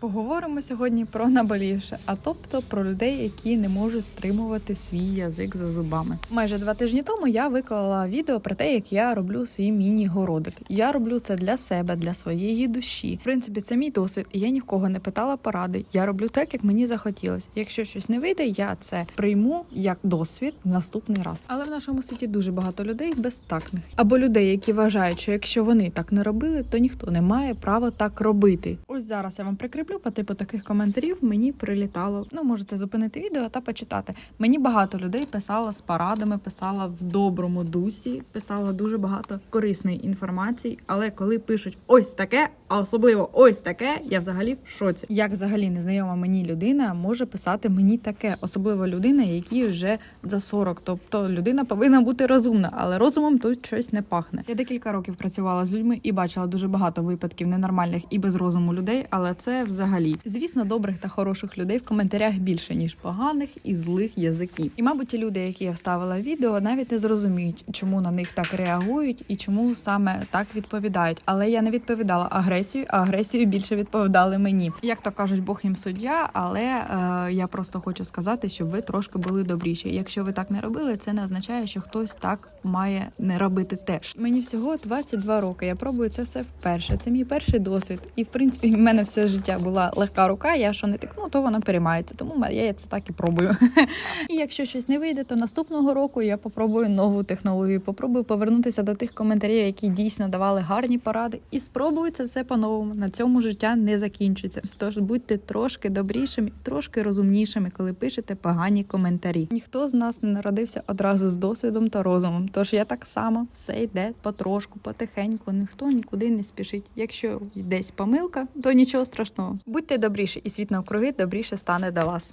Поговоримо сьогодні про наболівше, а тобто про людей, які не можуть стримувати свій язик за зубами. Майже два тижні тому я виклала відео про те, як я роблю свій міні-городик. Я роблю це для себе, для своєї душі. В принципі, це мій досвід, і я ні в кого не питала поради. Я роблю так, як мені захотілося. Якщо щось не вийде, я це прийму як досвід в наступний раз. Але в нашому світі дуже багато людей безтактних або людей, які вважають, що якщо вони так не робили, то ніхто не має права так робити. Ось зараз я вам прикріплю по типу таких коментарів. Мені прилітало. Ну можете зупинити відео та почитати. Мені багато людей писало з порадами, писала в доброму дусі, писала дуже багато корисної інформації. Але коли пишуть ось таке, а особливо ось таке, я взагалі в шоці. Як взагалі незнайома мені людина може писати мені таке, особливо людина, якій вже за 40. Тобто людина повинна бути розумна, але розумом тут щось не пахне. Я декілька років працювала з людьми і бачила дуже багато випадків ненормальних і без розуму людей, але це взагалі. Звісно, добрих та хороших людей в коментарях більше ніж поганих і злих язиків. І мабуть, ті люди, які я вставила відео, навіть не зрозуміють, чому на них так реагують і чому саме так відповідають. Але я не відповідала агресію, а агресію більше відповідали мені. Як то кажуть, Бог їм суддя, але е, я просто хочу сказати, щоб ви трошки були добріші. Якщо ви так не робили, це не означає, що хтось так має не робити теж. Мені всього 22 роки. Я пробую це все вперше. Це мій перший досвід. І в принципі, в мене все життя була легка рука. Я що не тикну, то вона переймається. Тому я це так і пробую. І якщо щось не вийде, то наступного року я попробую нову технологію. Попробую повернутися до тих коментарів, які дійсно давали гарні поради, і спробую це все по-новому. На цьому життя не закінчиться. Тож будьте трошки добрішими, трошки розумнішими, коли пишете погані коментарі. Ніхто з нас не народився одразу з досвідом та розумом. Тож я так само все йде потрошку, потихеньку. Ніхто нікуди не спішить. Якщо десь помилка, то нічого страшного. Будьте добріші, і світ навкруги добріше стане до вас.